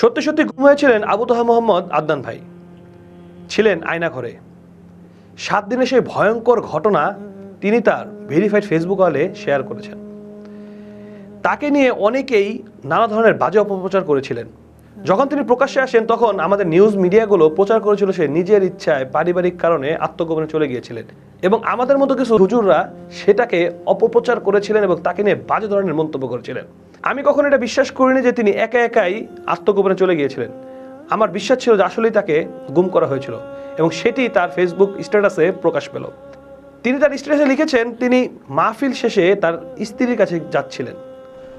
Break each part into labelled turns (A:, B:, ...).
A: সত্যি সত্যি গুম হয়েছিলেন আবু তোহা মোহাম্মদ আদনান ভাই। ছিলেন আয়না ঘরে। সাত দিনে সেই ভয়ঙ্কর ঘটনা তিনি তার ভেরিফাইড ফেসবুক ওয়ালে শেয়ার করেছেন। তাকে নিয়ে অনেকেই নানা ধরনের বাজে অপপ্রচার করেছিলেন। যখন তিনি প্রকাশ্যে আসেন, তখন আমাদের নিউজ মিডিয়াগুলো প্রচার করেছিল সে নিজের ইচ্ছায়, পারিবারিক কারণে আত্মগোপনে চলে গিয়েছিলেন। এবং আমাদের মতো কিছু হুজুররা সেটাকে অপপ্রচার করেছিলেন এবং তাকে নিয়ে বাজে ধরনের মন্তব্য করেছিলেন। আমি কখনো এটা বিশ্বাস করিনি যে তিনি একা একাই আত্মগোপনে চলে গিয়েছিলেন। আমার বিশ্বাস ছিল যে আসলেই তাকে গুম করা হয়েছিল এবং সেটি তার ফেসবুক স্ট্যাটাসে প্রকাশ পেল। তিনি তার স্ট্যাটাসে লিখেছেন, তিনি মাহফিল শেষে তার স্ত্রীর কাছে যাচ্ছিলেন।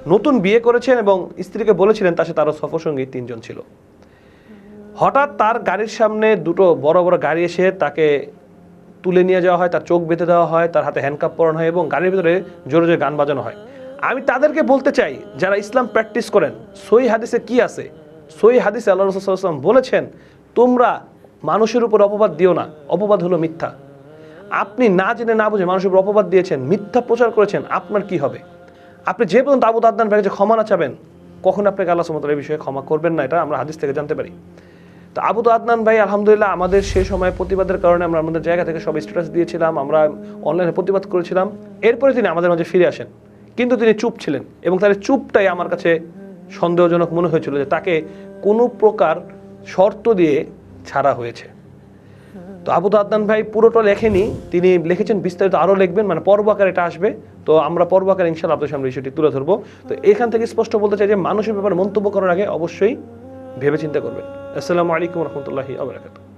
A: নতুন বিয়ে করেছেন এবং স্ত্রীকে বলেছিলেন তার সাথে আরও সফরসঙ্গী তিনজন ছিল। হঠাৎ তার গাড়ির সামনে দুটো বড় বড় গাড়ি এসে তাকে তুলে নিয়ে যাওয়া হয়, তার চোখ বেঁধে দেওয়া হয়, তার হাতে হ্যান্ডকাপ পরানো হয় এবং গাড়ির ভিতরে জোরে জোরে গান বাজানো হয়। আমি তাদেরকে বলতে চাই, যারা ইসলাম প্র্যাকটিস করেন সই হাদিসে কি আছে? সই হাদিসে আল্লাহ রসুলাম বলেছেন, তোমরা মানুষের উপর অপবাদ দিও না, অপবাদ হলো মিথ্যা। আপনি না জেনে না বুঝে মানুষের উপর অপবাদ দিয়েছেন, মিথ্যা প্রচার করেছেন, আপনার কি হবে? আপনি যে পর্যন্ত আবু আদনান ভাইয়ের কাছে ক্ষমা না চাবেন, কখন আপনাকে আল্লাহ সুমতার এই বিষয়ে ক্ষমা করবেন না, এটা আমরা হাদিস থেকে জানতে পারি। তো আবু আদনান ভাই, আলহামদুলিল্লাহ, আমাদের সেই সময় প্রতিবাদের কারণে আমরা আমাদের জায়গা থেকে সব স্ট্যাটাস দিয়েছিলাম, আমরা অনলাইনে প্রতিবাদ করেছিলাম। এরপরে তিনি আমাদের মাঝে ফিরে আসেন। কিন্তু তিনি চুপ ছিলেন এবং তার চুপটাই আমার কাছে সন্দেহজনক মনে হয়েছিল যে তাকে কোনো প্রকার শর্ত দিয়ে ছাড়া হয়েছে। তো আবু আদনান ভাই পুরোটা লেখেনি, তিনি লিখেছেন, বিস্তারিত আরও লিখবেন মানে পর্ব আকারে এটা আসবে। তো আমরা পর্ব আকারে ইনশাল্লাহ আপনাদের সামনে বিষয়টি তুলে ধরবো। তো এখান থেকে স্পষ্ট বলতে চাই যে মানুষের ব্যাপারে মন্তব্য করার আগে অবশ্যই ভেবে চিন্তা করবেন। আসসালামু আলাইকুম রহমতুল্লাহি আবরাকাত